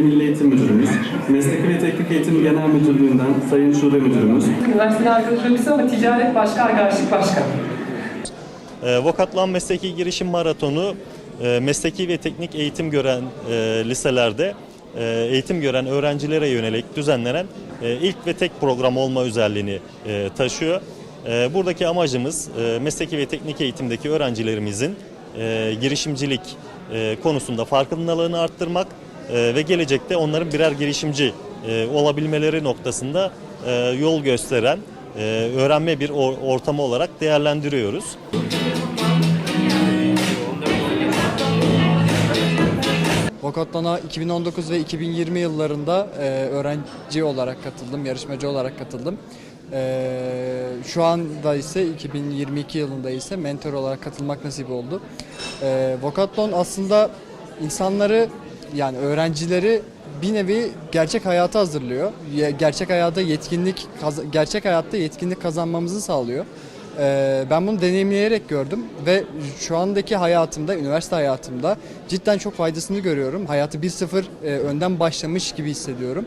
Milli Eğitim Müdürümüz, Mesleki ve Teknik Eğitim Genel Müdürlüğü'nden Sayın Şube Müdürümüz, Üniversitede arkadaşlarımız ama ticaret başka, arkadaşlık başka. E, Vokatlan Mesleki Girişim Maratonu e, mesleki ve teknik eğitim gören e, liselerde e, eğitim gören öğrencilere yönelik düzenlenen e, ilk ve tek program olma özelliğini e, taşıyor. E, buradaki amacımız e, mesleki ve teknik eğitimdeki öğrencilerimizin e, girişimcilik e, konusunda farkındalığını arttırmak e, ve gelecekte onların birer girişimci e, olabilmeleri noktasında e, yol gösteren e, öğrenme bir or- ortamı olarak değerlendiriyoruz. Vokatlan'a 2019 ve 2020 yıllarında öğrenci olarak katıldım, yarışmacı olarak katıldım. E, şu anda ise 2022 yılında ise mentor olarak katılmak nasip oldu. Vokatlon aslında insanları yani öğrencileri bir nevi gerçek hayata hazırlıyor. Gerçek hayata yetkinlik, gerçek hayatta yetkinlik kazanmamızı sağlıyor. Ee, ben bunu deneyimleyerek gördüm ve şu andaki hayatımda, üniversite hayatımda cidden çok faydasını görüyorum. Hayatı 1-0 e, önden başlamış gibi hissediyorum.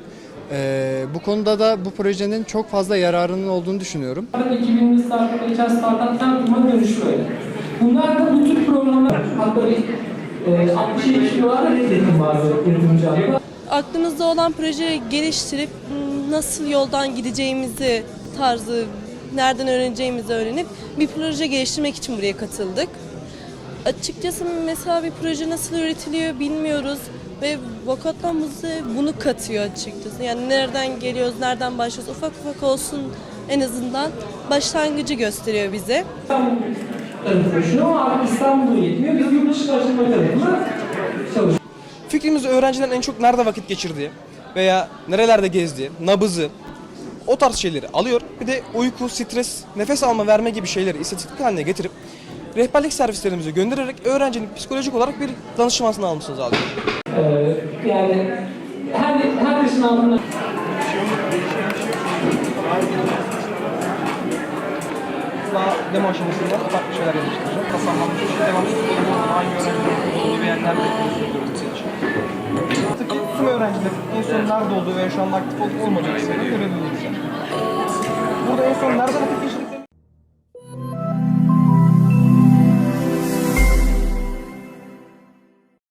Ee, bu konuda da bu projenin çok fazla yararının olduğunu düşünüyorum. 2000'li startup, geçen startup tam kurma dönüşü. Bunlar da bu tür programlar hatta e, 60-70 dolarla reddettim bazı yatırımcılarla. aklımızda olan projeyi geliştirip nasıl yoldan gideceğimizi tarzı nereden öğreneceğimizi öğrenip bir proje geliştirmek için buraya katıldık. Açıkçası mesela bir proje nasıl üretiliyor bilmiyoruz ve Vokatlan bize bunu katıyor açıkçası. Yani nereden geliyoruz, nereden başlıyoruz ufak ufak olsun en azından başlangıcı gösteriyor bize. Tarafı düşünüyor ama artık İstanbul'da yetmiyor. Biz yurt dışı araştırma tarafında çalışıyoruz. Fikrimiz öğrencilerin en çok nerede vakit geçirdiği veya nerelerde gezdiği, nabızı, o tarz şeyleri alıyor. Bir de uyku, stres, nefes alma, verme gibi şeyleri istatistik haline getirip rehberlik servislerimize göndererek öğrencinin psikolojik olarak bir danışmasını almasını sağlıyor. Ee, yani her, her yaşın altında demo aşamasında farklı şeyler geliştireceğim. Tasarlanmış bir şey devamlı kullanımı hangi öğrencilerin ve yerlerde kullanıyoruz senin için. Tüm öğrencilerin en son nerede olduğu veya şu anda aktif olup olmadığı görebiliriz. Burada en son nerede vakit